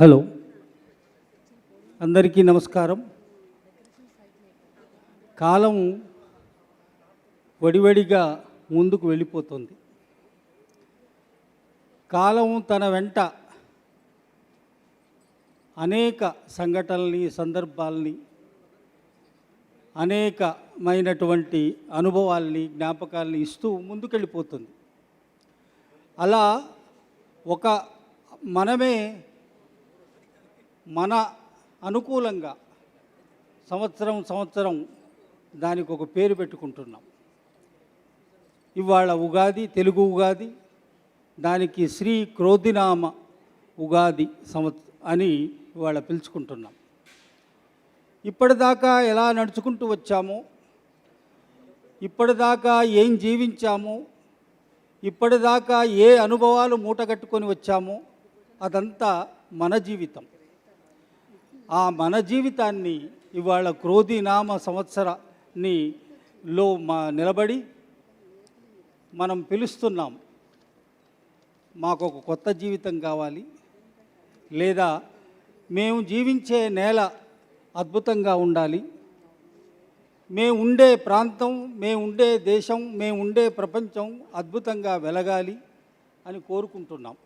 Hello. అందరికీ నమస్కారం. కాలం వడివడిగా ముందుకు వెళ్ళిపోతుంది. కాలం తన వెంట అనేక సంఘటనల్ని సందర్భాల్ని అనేకమైనటువంటి అనుభవాల్ని జ్ఞాపకాల్ని ఇస్తూ ముందుకెళ్ళిపోతుంది. అలా ఒక మనమే మన అనుకూలంగా సంవత్సరం సంవత్సరం దానికి ఒక పేరు పెట్టుకుంటున్నాం. ఇవాళ ఉగాది తెలుగు ఉగాది దానికి శ్రీ క్రోధినామ ఉగాది సంవత్ అని ఇవాళ పిలుచుకుంటున్నాం. ఇప్పటిదాకా ఎలా నడుచుకుంటూ వచ్చామో ఇప్పటిదాకా ఏం జీవించామో ఇప్పటిదాకా ఏ అనుభవాలు మూటగట్టుకొని వచ్చామో అదంతా మన జీవితం. ఆ మన జీవితాన్ని ఇవాళ క్రోధినామ సంవత్సరాన్ని లో మా నిలబడి మనం పిలుస్తున్నాం. మాకు ఒక కొత్త జీవితం కావాలి. లేదా మేము జీవించే నేల అద్భుతంగా ఉండాలి. మేము ఉండే ప్రాంతం మేము ఉండే దేశం మేము ఉండే ప్రపంచం అద్భుతంగా వెలగాలి అని కోరుకుంటున్నాం.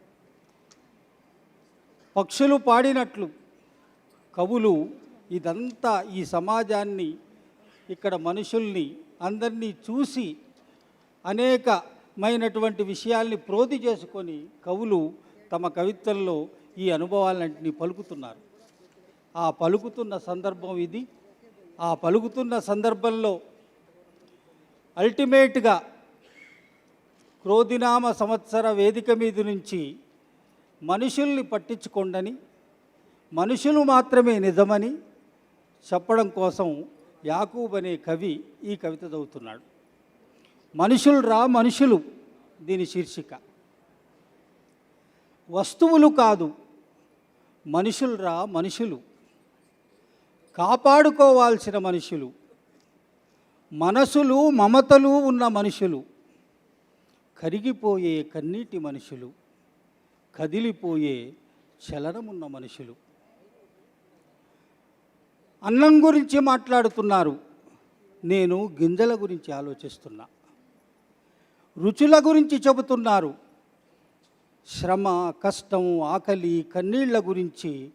పక్షులు పాడినట్లు కవులు ఇదంతా ఈ సమాజాన్ని ఇక్కడ మనుషుల్ని అందరినీ చూసి అనేకమైనటువంటి విషయాల్ని ప్రోధి చేసుకొని కవులు తమ కవిత్వంలో ఈ అనుభవాలన్నింటినీ పలుకుతున్నారు. ఆ పలుకుతున్న సందర్భం ఇది. ఆ పలుకుతున్న సందర్భంలో అల్టిమేట్గా క్రోధినామ సంవత్సర వేదిక మీద నుంచి మనుషుల్ని పట్టించుకోండని మనుషులు మాత్రమే నిజమని చెప్పడం కోసం యాకూబ్ అనే కవి ఈ కవిత చదువుతున్నాడు. మనుషులు రా మనుషులు దీని శీర్షిక. వస్తువులు కాదు మనుషులు రా మనుషులు. కాపాడుకోవాల్సిన మనుషులు మనసులు మమతలు ఉన్న మనుషులు కరిగిపోయే కన్నీటి మనుషులు కదిలిపోయే చలనమున్న మనుషులు. అన్నం గురించి మాట్లాడుతున్నారు. నేను గింజల గురించి ఆలోచిస్తున్నా. రుచుల గురించి చెబుతున్నారు. శ్రమ కష్టం ఆకలి కన్నీళ్ళ గురించి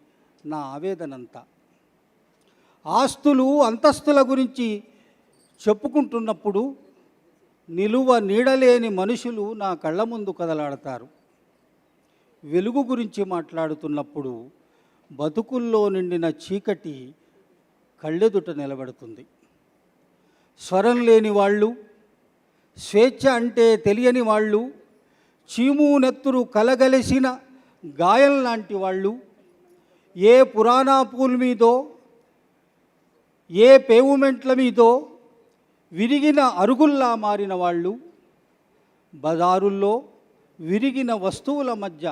నా ఆవేదనంతా. ఆస్తులు అంతస్తుల గురించి చెప్పుకుంటున్నప్పుడు నిలువ నీడలేని మనుషులు నా కళ్ళ ముందు కదలాడతారు. వెలుగు గురించి మాట్లాడుతున్నప్పుడు బతుకుల్లో నిండిన చీకటి కళ్ళెదుట నిలబడుతుంది. స్వరం లేని వాళ్ళు స్వేచ్ఛ అంటే తెలియని వాళ్ళు చీము నెత్తురు కలగలిసిన గాయం లాంటి వాళ్ళు ఏ పురాణా పూల్ మీదో ఏ పేవుమెంట్ల మీదో విరిగిన అరుగుల్లా మారిన వాళ్ళు బజారుల్లో విరిగిన వస్తువుల మధ్య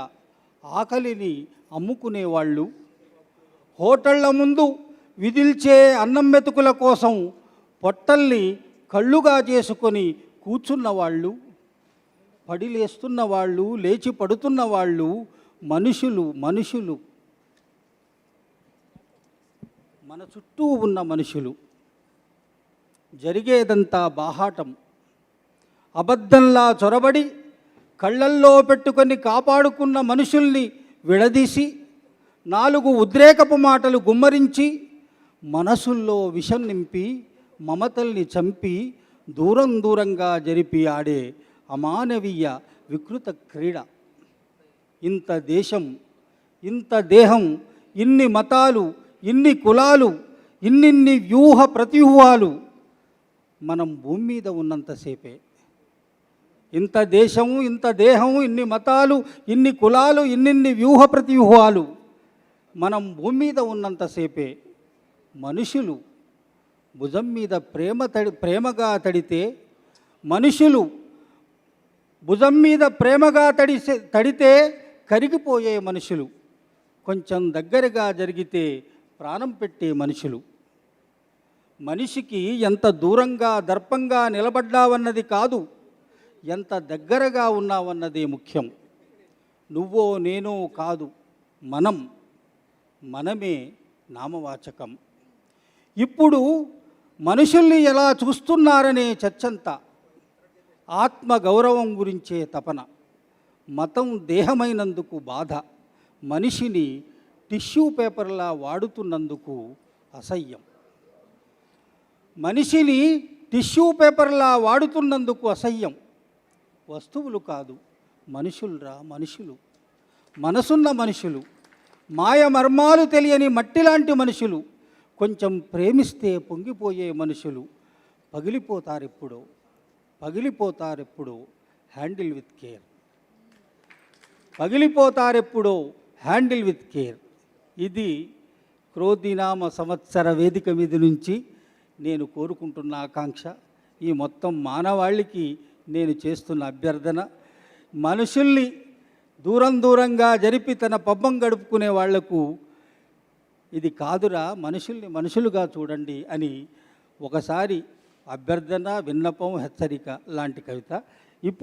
ఆకలిని అమ్ముకునేవాళ్ళు హోటళ్ళ ముందు విదిల్చే అన్నం మెతుకుల కోసం పొట్టల్ని కళ్ళుగా చేసుకొని కూర్చున్న వాళ్ళు పడిలేస్తున్న వాళ్ళు లేచి పడుతున్న వాళ్ళు మనుషులు మనుషులు. మన చుట్టూ ఉన్న మనుషులు. జరిగేదంతా బాహాటం. అబద్ధంలా చొరబడి కళ్ళల్లో పెట్టుకొని కాపాడుకున్న మనుషుల్ని విడదీసి నాలుగు ఉద్రేకపు మాటలు గుమ్మరించి మనసుల్లో విషం నింపి మమతల్ని చంపి దూరం దూరంగా జరిపి ఆడే అమానవీయ వికృత క్రీడ. ఇంత దేశం ఇంత దేహం ఇన్ని మతాలు ఇన్ని కులాలు ఇన్నిన్ని వ్యూహ ప్రతివ్యూహాలు మనం భూమి మీద ఉన్నంతసేపే ఇంత దేశం ఇంత దేహం ఇన్ని మతాలు ఇన్ని కులాలు ఇన్నిన్ని వ్యూహ ప్రతివ్యూహాలు మనం భూమి మీద ఉన్నంతసేపే మనుషులు భుజం మీద ప్రేమ తడి ప్రేమగా తడితే మనుషులు భుజం మీద ప్రేమగా తడిసే తడితే కరిగిపోయే మనుషులు కొంచెం దగ్గరగా జరిగితే ప్రాణం పెట్టే మనుషులు. మనిషికి ఎంత దూరంగా దర్పంగా నిలబడ్డావన్నది కాదు ఎంత దగ్గరగా ఉన్నావన్నదే ముఖ్యం. నువ్వో నేనో కాదు మనం మనమే నామవాచకం. ఇప్పుడు మనుషుల్ని ఎలా చూస్తున్నారనే చర్చంతా ఆత్మ గౌరవం గురించే తపన. మతం దేహమైనందుకు బాధ. మనిషిని టిష్యూ పేపర్లా వాడుతున్నందుకు అసహ్యం. మనిషిని టిష్యూ పేపర్లా వాడుతున్నందుకు అసహ్యం. వస్తువులు కాదు మనుషులరా మనుషులు. మనసున్న మనుషులు మాయ మర్మాలు తెలియని మట్టిలాంటి మనుషులు. కొంచెం ప్రేమిస్తే పొంగిపోయే మనుషులు పగిలిపోతారెప్పుడో పగిలిపోతారెప్పుడో హ్యాండిల్ విత్ కేర్. పగిలిపోతారెప్పుడో హ్యాండిల్ విత్ కేర్. ఇది క్రోధినామ సంవత్సర వేదిక మీద నుంచి నేను కోరుకుంటున్న ఆకాంక్ష. ఈ మొత్తం మానవాళికి నేను చేస్తున్న అభ్యర్థన. మనుషుల్ని దూరం దూరంగా జరిపి తన పబ్బం గడుపుకునే వాళ్ళకు ఇది కాదురా మనుషుల్ని మనుషులుగా చూడండి అని ఒకసారి అభ్యర్థన విన్నపం హెచ్చరిక లాంటి కవిత. ఇప్పుడు